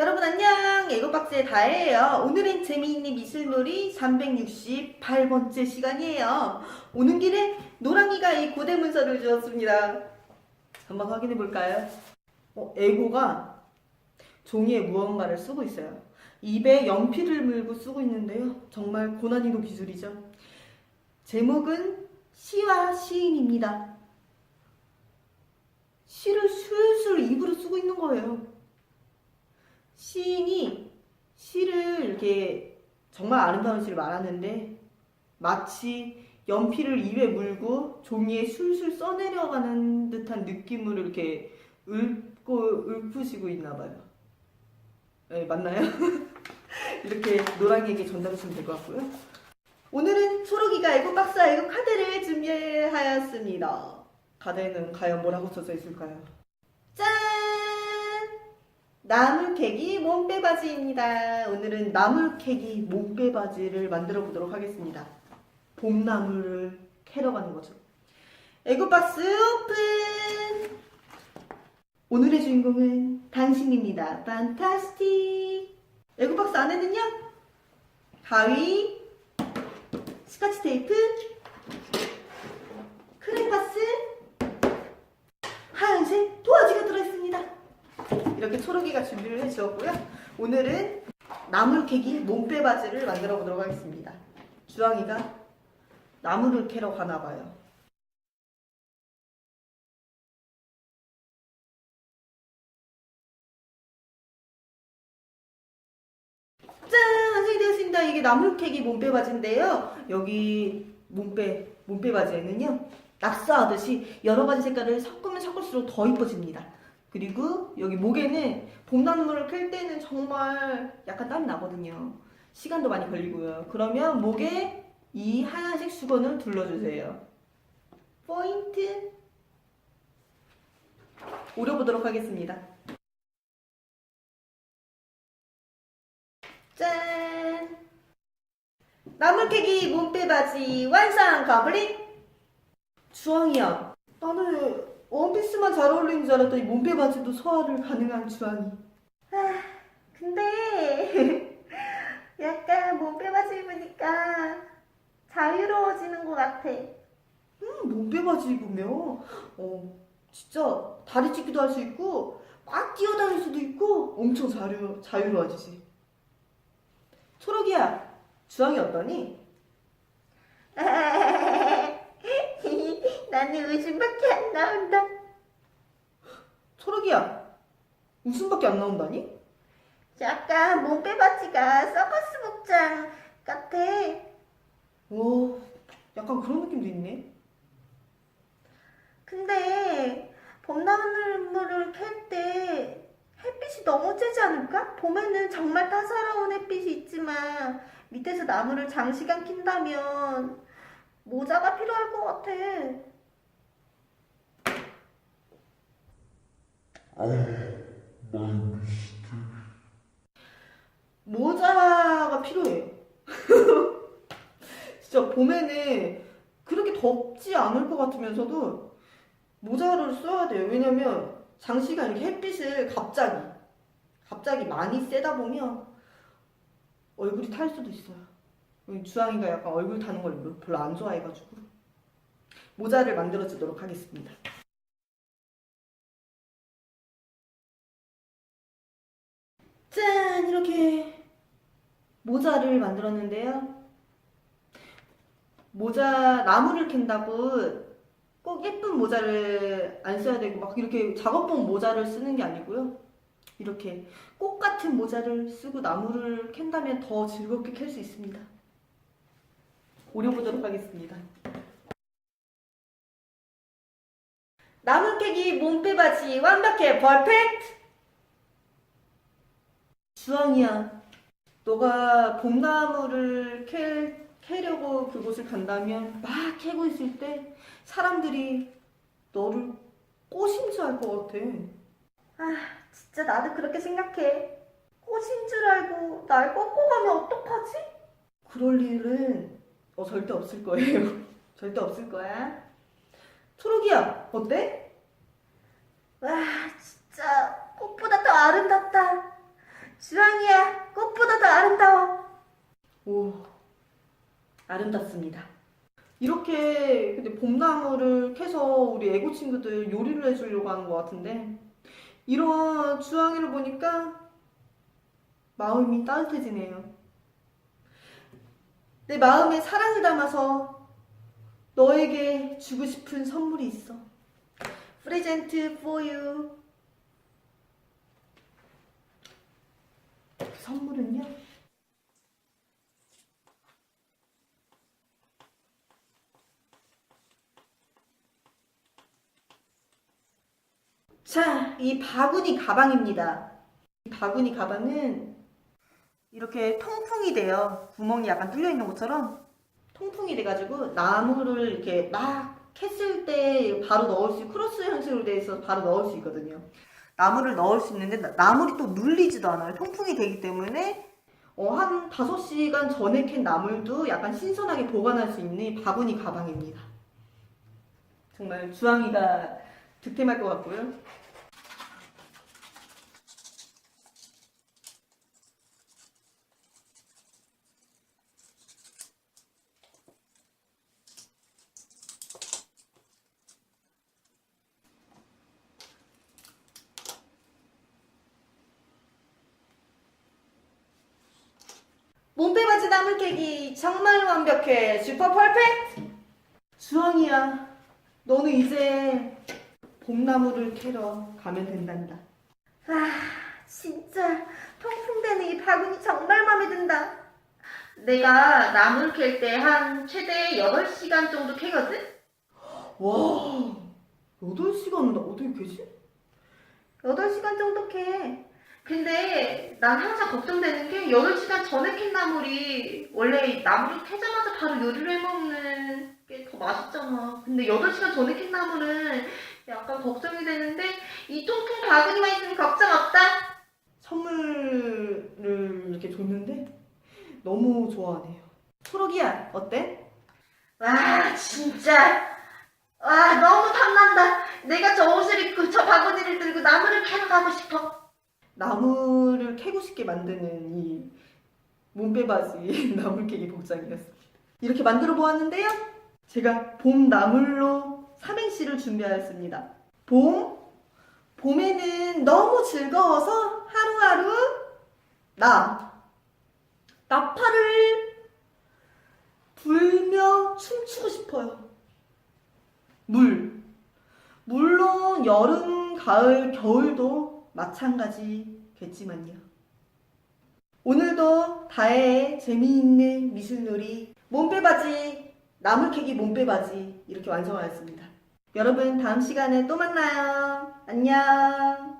여러분 안녕. 애고박스의 다혜예요. 오늘은 재미있는 미술놀이 368번째 시간이에요. 오는 길에 노랑이가 이 고대 문서를 주었습니다. 한번 확인해 볼까요? 어, 애고가 종이에 무언가를 쓰고 있어요. 입에 연필을 물고 쓰고 있는데요. 정말 고난이도 기술이죠. 제목은 시와 시인입니다. 시를 술술 입으로 쓰고 있는 거예요 시인이 시를 이렇게 정말 아름다운 시를 말하는데 마치 연필을 입에 물고 종이에 술술 써내려가는 듯한 느낌으로 이렇게 읊고 읊으시고 있나 봐요. 네, 맞나요? 이렇게 노랑이에게 전달하시면 될 것 같고요. 오늘은 초록이가 애국 박사 애국 카드를 준비하였습니다. 카드에는 과연 뭐라고 써져 있을까요? 짠! 나물캐기 몸빼바지입니다. 오늘은 나물캐기 몸빼바지를 만들어 보도록 하겠습니다. 봄나물을 캐러 가는 거죠. 에고박스 오픈! 오늘의 주인공은 당신입니다. 판타스틱! 에고박스 안에는요, 가위, 스카치 테이프, 크레파스, 하얀색 도화지가 들어있습니다. 이렇게 초록이가 준비를 해주었고요. 오늘은 나물캐기 몸빼바지를 만들어 보도록 하겠습니다. 주황이가 나무를 캐러 가나 봐요. 짠! 완성이 되었습니다. 이게 나물캐기 몸빼바지인데요. 여기 몸빼, 몸빼바지에는요. 낙서하듯이 여러 가지 색깔을 섞으면 섞을수록 더 이뻐집니다. 그리고 여기 목에는 봄나물을 캘 때는 정말 약간 땀이 나거든요. 시간도 많이 걸리고요. 그러면 목에 이 하얀색 수건을 둘러주세요. 포인트. 오려보도록 하겠습니다. 짠! 나물캐기 몸빼바지 완성 커플릿! 주황이야. 나는 원피스만 잘 어울리는 줄 알았더니 몸빼 바지도 소화를 가능한 주황이. 아, 근데 약간 몸빼 바지 입으니까 자유로워지는 것 같아. 음, 몸빼 바지 입으면 어, 진짜 다리 찢기도 할 수 있고 막 뛰어다닐 수도 있고 엄청 자유, 자유로워지지. 초록이야, 주황이 어떠니? 나는 웃음밖에 안 나온다. 초록이야, 웃음밖에 안 나온다니? 약간 몸빼바지가 서커스 복장 같아. 오, 약간 그런 느낌도 있네. 근데 봄나물을 캘 때 햇빛이 너무 쬐지 않을까? 봄에는 정말 따사로운 햇빛이 있지만 밑에서 나무를 장시간 킨다면 모자가 필요할 것 같아. 모자가 필요해요. 진짜 봄에는 그렇게 덥지 않을 것 같으면서도 모자를 써야 돼요. 왜냐면 장시간 이렇게 햇빛을 갑자기, 갑자기 많이 쐬다 보면 얼굴이 탈 수도 있어요. 주황이가 약간 얼굴 타는 걸 별로 안 좋아해가지고 모자를 만들어 주도록 하겠습니다. 짠! 이렇게 모자를 만들었는데요. 모자, 나무를 캔다고 꼭 예쁜 모자를 안 써야 되고 막 이렇게 작업복 모자를 쓰는 게 아니고요. 이렇게 꽃 같은 모자를 쓰고 나무를 캔다면 더 즐겁게 캘 수 있습니다. 오려보도록 하겠습니다. 나무 캐기 몸빼바지 완벽해 퍼펙트! 주황이야. 너가 봄나무를 캐, 캐려고 그곳을 간다면 막 캐고 있을 때 사람들이 너를 꼬심수할 것 같아. 아, 진짜 나도 그렇게 생각해. 꽃인 줄 알고 날 꺾고 가면 어떡하지? 그럴 일은 어, 절대 없을 거예요. 절대 없을 거야. 초록이야, 어때? 와, 진짜 꽃보다 더 아름답다. 주황이야, 꽃보다 더 아름다워. 오, 아름답습니다. 이렇게 근데 봄나무를 캐서 우리 애고 친구들 요리를 해주려고 하는 것 같은데 이런 주황이를 보니까 마음이 따뜻해지네요. 내 마음에 사랑을 담아서 너에게 주고 싶은 선물이 있어. 프레젠트 for you. 선물은요? 자, 이 바구니 가방입니다. 이 바구니 가방은 이렇게 통풍이 돼요. 구멍이 약간 뚫려 있는 것처럼 통풍이 돼가지고 나무를 이렇게 막 캤을 때 바로 넣을 수, 크로스 형식으로 돼 있어서 바로 넣을 수 있거든요. 나무를 넣을 수 있는데 나- 나물이 또 눌리지도 않아요. 통풍이 되기 때문에 어, 한 5시간 전에 캔 나물도 약간 신선하게 보관할 수 있는 이 바구니 가방입니다. 정말 주황이가 득템할 것 같고요. 나물 깨기 정말 완벽해 슈퍼 퍼펙트 주황이야 너는 이제 봄나무를 캐러 가면 된단다 아, 진짜 통풍되는 이 바구니 정말 마음에 든다. 내가 나물 캘 때 한 최대 8시간 정도 캐거든? 와 8시간은 어떻게 캐지? 8시간 정도 캐. 근데 난 항상 걱정되는 게 8시간 전에 캔 나물이 원래 나물을 캐자마자 바로 요리를 해먹는 게 더 맛있잖아. 근데 8시간 전에 캔 나물은 약간 걱정이 되는데 이 통풍 바구니만 있으면 걱정 없다. 선물을 이렇게 줬는데 너무 좋아하네요 초록이야 어때? 와 진짜 와 너무 탐난다. 내가 저 옷을 입고 저 바구니를 들고 나물을 캐러 가고 싶어. 나무를 캐고 싶게 만드는 이 몸빼바지 나물깨기 복장이었습니다. 이렇게 만들어 보았는데요. 제가 봄 나물로 삼행시를 준비하였습니다. 봄, 봄에는 너무 즐거워서 하루하루 나, 나팔을 불며 춤추고 싶어요. 물, 물론 여름, 가을, 겨울도 마찬가지겠지만요. 오늘도 다혜의 재미있는 미술놀이 몸빼바지, 나물캐기 몸빼바지 이렇게 완성하였습니다. 여러분 다음 시간에 또 만나요. 안녕.